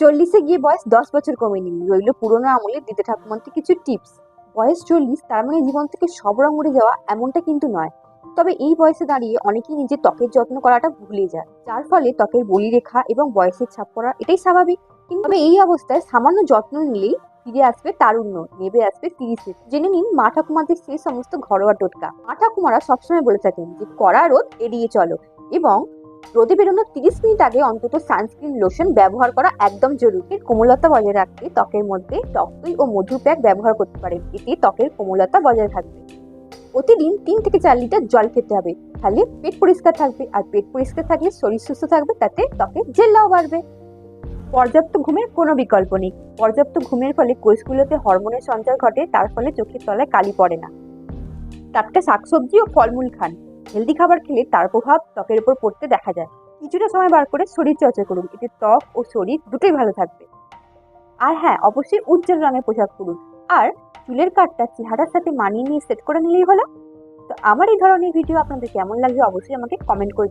চল্লিশে গিয়ে বয়স দশ বছর কমেনি রইল পুরোনো আমলের দিতে ঠাকুমার কিছু টিপস। বয়স চল্লিশ, তার মানে জীবন থেকে সব রং উড়ে যাওয়া এমনটা কিন্তু নয়। তবে এই বয়সে দাঁড়িয়ে অনেকেই নিজের ত্বকের যত্ন করাটা ভুলে যায়। যার ফলে ত্বকের বলিরেখা এবং বয়সের ছাপ পড়া এটাই স্বাভাবিক। কিন্তু এই অবস্থায় সামান্য যত্ন নিলেই ফিরে আসবে তারুণ্য, নেবে আসবে তিরিশে। জেনে নিন মা ঠাকুমাদের সেই সমস্ত ঘরোয়া টোটকা। মা ঠাকুমারা সবসময় বলে থাকেন যে, কড়া রোদ এড়িয়ে চলো এবং রোদে বেরোনোর তিরিশ মিনিট আগে অন্তত সানস্ক্রিন লোশন ব্যবহার করা একদম জরুরি। কোমলতা বজায় রাখতে ত্বকের মধ্যে টক দই ও মধু প্যাক ব্যবহার করতে পারেন। এতে ত্বকের কোমলতা বজায় থাকবে। প্রতিদিন তিন থেকে চার লিটার জল খেতে হবে। তাহলে পেট পরিষ্কার থাকবে। আর পেট পরিষ্কার থাকলে শরীর সুস্থ থাকবে, তাতে ত্বকের জেল্লাও বাড়বে। পর্যাপ্ত ঘুমের কোনো বিকল্প নেই। পর্যাপ্ত ঘুমের ফলে কোষগুলোতে হরমোনের সঞ্চার ঘটে। তার ফলে চোখের তলায় কালি পড়ে না। টাটকা শাকসবজি ও ফলমূল খান। হেলদি খাবার খেলে তার প্রভাব ত্বকের উপর পড়তে দেখা যায়। কিছুটা সময় বার করে শরীর চর্চা করুন। এতে ত্বক ও শরীর দুটোই ভালো থাকবে। আর হ্যাঁ অবশ্যই উজ্জ্বল রঙের পোশাক পরুন। আর চুলের কাটটা চেহারার সাথে মানিয়ে নিয়ে সেট করে নিলেই হলো। তো আমার এই ধরনের ভিডিও আপনাদের কেমন লাগবে অবশ্যই আমাকে কমেন্ট করে।